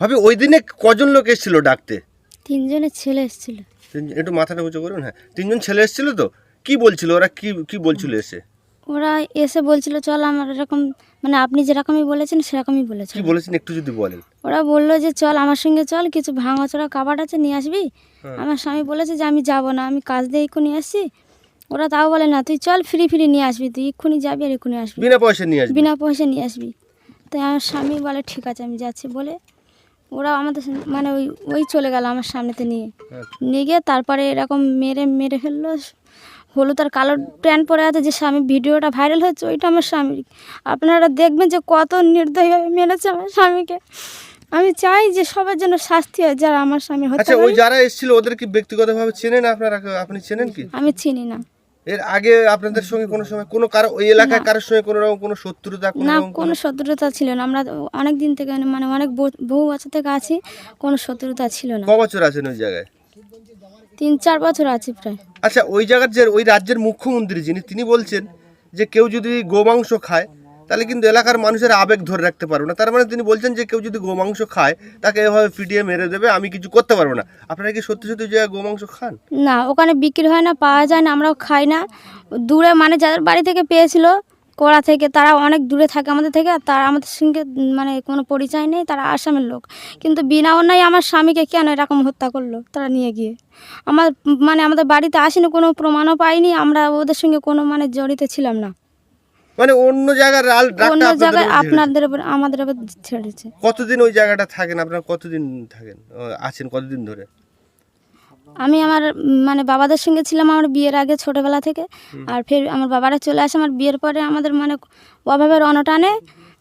ভাবি ওই দিনে কজন লোক এসেছিল ডাকতে? তিনজনের ছেলে এসেছিল। একটু মাথাটা উঁচু করুন হ্যাঁ। তিনজন ছেলে এসেছিল তো? কি বলছিল ওরা? কি কি বলছিল এসে? ওরা এসে বলছিল চল আমার এরকম মানে আপনি যেরকমই বলেছেন সেরকমই বলেছে। কি বলেছেন? একটু যদি বলেন। ওরা বলল যে চল আমার সঙ্গে চল কিছু ভাঙাচোরা কাবাড আছে নিয়ে আসবি? হ্যাঁ। আমার স্বামী বলেছে যে আমি যাব না আমি কাজ দিয়ে এক্ষুনি আসছি। ওরা তাও বলে না তুই চল ফ্রি ফ্রি নিয়ে আসবি তুই এক্ষুনি যাবি আর এক্ষুনি আসবি। বিনা পয়সা নিয়ে আসবি? বিনা পয়সা নিয়ে আসবি। তাই আমার স্বামী বলে ঠিক আছে আমি যাচ্ছি বলে ওরা আমাদের মানে ওই ওই চলে গেল আমার সামনেতে নিয়ে। আচ্ছা। নিয়ে গিয়ে তারপরে এরকম মেরে মেরে ফেলল। হলুদ আর কালো প্যান্ট পরে আছে যে স্বামী ভিডিওটা ভাইরাল হচ্ছে ওইটা আমার স্বামীর আপনারা দেখবেন যে কত নির্দয়ভাবে মেরেছে আমার স্বামীকে। আমি চাই যে সবার জন্য শাস্তি হয় যারা আমার স্বামী হত্যা আচ্ছা ওই যারা এসেছিল ওদের কি ব্যক্তিগতভাবে চেনেন আপনারা? আপনি চেনেন কি? আমি চিনি না। এর আগে আপনাদের সঙ্গে কোনো সময় কোনো কারও ওই এলাকায় কারোর সঙ্গে কোনো রকম কোনো শত্রুতা কোনো না কোনো শত্রুতা ছিল না। আমরা অনেক দিন থেকে মানে অনেক বহু- বছর থেকে আছি কোনো শত্রুতা ছিল না। ক বছর আছেন ওই জায়গায়? তিন চার বছর আছি প্রায়। আচ্ছা ওই জায়গার যে ওই রাজ্যের মুখ্যমন্ত্রী যিনি তিনি বলছেন যে কেউ যদি গোমাংস খায় তাহলে কিন্তু এলাকার মানুষের আবেগ ধরে রাখতে পারবে না। তার মানে তিনি বলছেন যে কেউ যদি গোমাংস খায়, তাকে এভাবে পিটিয়ে মেরে দেবে, আমি কিছু করতে পারব না। আপনারা কি সত্যি সত্যি যে গোমাংস খান? না, ওখানে বিক্রি হয় না, পাওয়া যায় না, আমরাও খাই না। দূরে মানে যাদের বাড়ি থেকে পেয়েছিল, কোড়া থেকে, তারা অনেক দূরে থাকে আমাদের থেকে, আর তারা আমাদের সঙ্গে মানে কোনো পরিচয় নেই, তারা আসামের লোক। কিন্তু বিনা অন্যায় আমার স্বামীকে কেন এরকম হত্যা করল তারা নিয়ে গিয়ে? আমার মানে আমাদের বাড়িতে আসেনি, কোনো প্রমাণও পাইনি, আমরা ওদের সঙ্গে কোনো মানে জড়িত ছিলাম না। মানে অন্য জায়গার রাল অন্য আপনাদের জায়গায় আপনাদের উপর আমাদের উপর ছেড়েছে কতদিন ওই জায়গাটা থাকেন? আপনারা কতদিন থাকেন? আছেন কতদিন ধরে? আমি আমার মানে বাবাদের সঙ্গে ছিলাম আমার বিয়ের আগে ছোটোবেলা থেকে। আর ফের আমার বাবারা চলে আসে আমার বিয়ের পরে আমাদের মানে অভাবের অনটানে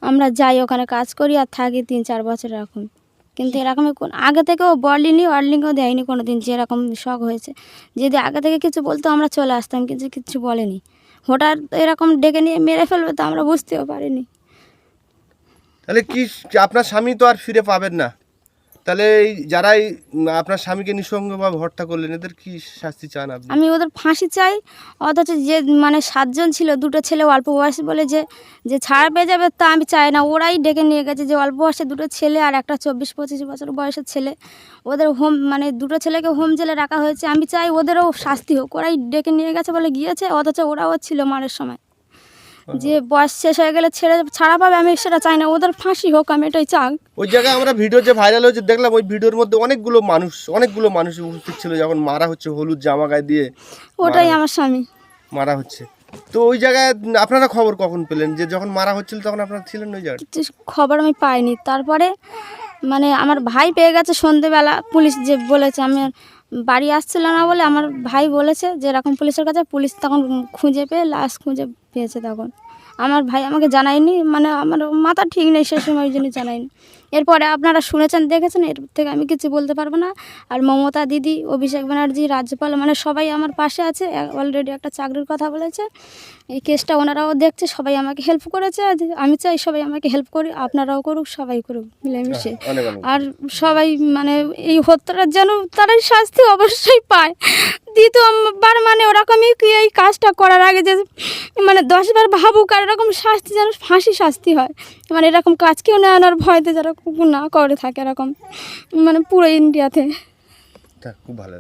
আমরা যাই ওখানে কাজ করি আর থাকি তিন চার বছর এরকম। কিন্তু এরকমই কোন আগে থেকেও বলেনি ওয়ার্লিংও দেয়নি কোনো দিন যে এরকম শখ হয়েছে। যদি আগে থেকে কিছু বলতো আমরা চলে আসতাম কিন্তু কিছু বলেনি। হঠাৎ এরকম ডেকে নিয়ে মেরে ফেলবে তো আমরা বুঝতেও পারিনি। তাহলে কি আপনার স্বামী তো আর ফিরে পাবেন না। তাহলে এই যারা এই উম, আপনার স্বামীকে নিঃসঙ্গভাবে হত্যা করলেন এদের কি শাস্তি চান আপনি? আমি ওদের ফাঁসি চাই অথচ যে মানে সাতজন ছিল দুটো ছেলে অল্প বয়সী বলে যে যে ছাড় পেয়ে যাবে তা আমি চাই না। ওরাই ডেকে নিয়ে গেছে যে অল্প বয়সে দুটো ছেলে আর একটা চব্বিশ পঁচিশ বছর বয়সের ছেলে। ওদের হোম মানে দুটো ছেলেকে হোম জেলে রাখা হয়েছে। আমি চাই ওদেরও শাস্তি হোক। ওরাই ডেকে নিয়ে গেছে বলে গিয়েছে অথচ ওরাও ছিল মারের সময়। যে বয়স শেষ হয়ে গেলে ছেড়ে ছাড়া পাবে আমি সেটা চাই না। ওদের ফাঁসি হোক আমি এটাই চাই। ওই জায়গায় আমরা ভিডিও যে ভাইরাল হয়েছে দেখলাম ওই ভিডিওর মধ্যে অনেকগুলো মানুষ অনেকগুলো মানুষ উপস্থিত ছিল যখন মারা হচ্ছে হলুদ জামা গায়ে দিয়ে ওটাই আমার স্বামী। মারা হচ্ছে। তো ওই জায়গায় আপনারা খবর কখন পেলেন? যে যখন মারা হচ্ছিল তখন আপনারা ছিলেন ওই জায়গায়? খবর আমি পাইনি। তারপরে মানে আমার ভাই পেয়ে গেছে সন্ধেবেলা পুলিশ যে বলেছে আমি বাড়ি আসছিল না বলে আমার ভাই বলেছে যে, এরকম পুলিশের কাছে, পুলিশ তখন খুঁজে পেয়ে লাশ খুঁজে পেয়েছে তখন। আমার ভাই আমাকে জানায়নি মানে আমার মাথা ঠিক নেই সে সময় ওই জন্য জানায়নি। এরপরে আপনারা শুনেছেন দেখেছেন এর থেকে আমি কিছু বলতে পারব না। আর মমতা দিদি অভিষেক ব্যানার্জি রাজ্যপাল মানে সবাই আমার পাশে আছে অলরেডি একটা চাকরির কথা বলেছে। এই কেসটা ওনারাও দেখছে সবাই আমাকে হেল্প করেছে আমি চাই সবাই আমাকে হেল্প করি আপনারাও করুক সবাই করুক মিলেমিশে। অনেক আর সবাই মানে এই হত্যাটার যেন তারাই শাস্তি অবশ্যই পায়। দ্বিতীয়বার মানে ওরকমই কি এই কাজটা করার আগে যে মানে দশবার ভাবুক আর এরকম শাস্তি যেন ফাঁসি শাস্তি হয়। মানে এরকম কাজ কেউ না আনার ভয়তে যারা কুকুর না করে থাকে এরকম। মানে পুরো ইন্ডিয়াতে। খুব ভালো